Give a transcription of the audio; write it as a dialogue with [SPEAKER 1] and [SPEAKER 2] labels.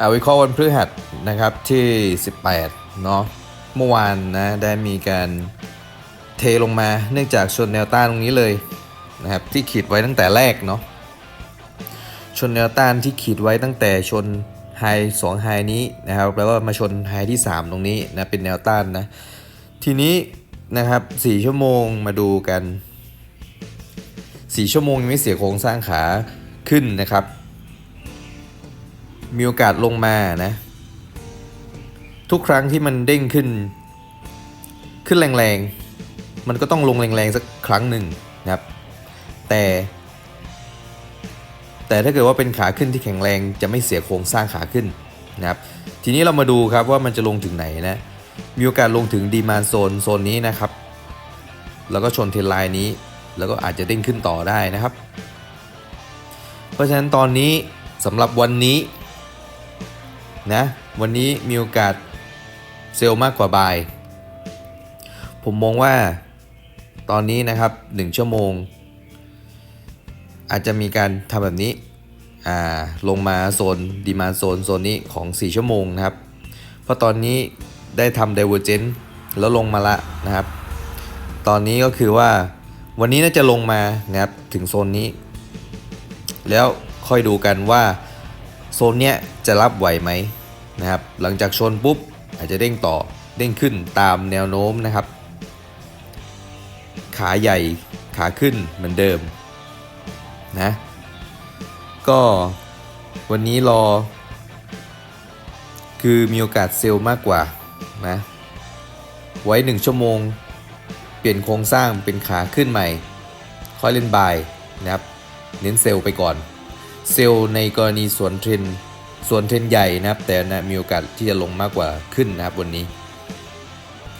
[SPEAKER 1] อาวิเคราะห์วันพฤหัสนะครับที่ 18 เนาะเมื่อวานนะได้มีการเทลงมาเนื่องจากชนแนวต้านตรงนี้เลยนะครับที่ขีดไว้ตั้งแต่แรกเนาะชนแนวต้านที่ขีดไว้ตั้งแต่ชนไฮสองไฮนี้นะครับแล้วก็มาชนไฮที่ 3 ตรงนี้นะเป็นแนวต้านนะทีนี้นะครับ4ชั่วโมงมาดูกัน 4 ชั่วโมงยังไม่เสียโครงสร้างขาขึ้นนะครับ มีโอกาสลงมานะ ทุกครั้งที่มันเด้งขึ้น ขึ้นแรงๆ มันก็ต้องลงแรงๆสักครั้งหนึ่งนะครับ แต่ แต่ถ้าเกิดว่าเป็นขาขึ้นที่แข็งแรงจะไม่เสียโครงสร้างขาขึ้นนะครับ ทีนี้เรามาดูครับว่ามันจะลงถึงไหนนะ มีโอกาสลงถึงดีมานโซนโซนนี้นะครับ แล้วก็ชนเทรนไลน์นี้ แล้วก็อาจจะเด้งขึ้นต่อได้นะครับ เพราะฉะนั้นตอนนี้สำหรับวันนี้ นะวันนี้มีโอกาสเซลล์มากกว่าบาย ผมมองว่าตอนนี้นะครับ 1 ชั่วโมง อาจจะมีการทำแบบนี้อ่าลงมาโซนดีมาโซนโซนนี้ของ 4 ชั่วโมงนะครับ เพราะตอนนี้ได้ทำ Divergent แล้วลงมาละนะครับ ตอนนี้ก็คือว่าวันนี้น่าจะลงมานะครับถึงโซนนี้ แล้วค่อยดูกันว่า โซนเนี้ยจะรับไหวไหมนะครับ หลังจากชนปุ๊บอาจจะเด้งต่อเด้งขึ้นตามแนวโน้มนะครับ ขาใหญ่ขาขึ้นเหมือนเดิมนะก็วันนี้รอ คือมีโอกาสเซลล์มากกว่านะไว้ 1 ชั่วโมง เปลี่ยนโครงสร้างเป็นขาขึ้นใหม่ ค่อยเล่นบายนะครับ เน้นเซลล์ไปก่อน เซลล์ในกรณีสวนเทรนสวนเทรนใหญ่นะครับ แต่นะมีโอกาสที่จะลงมากกว่าขึ้นนะครับวันนี้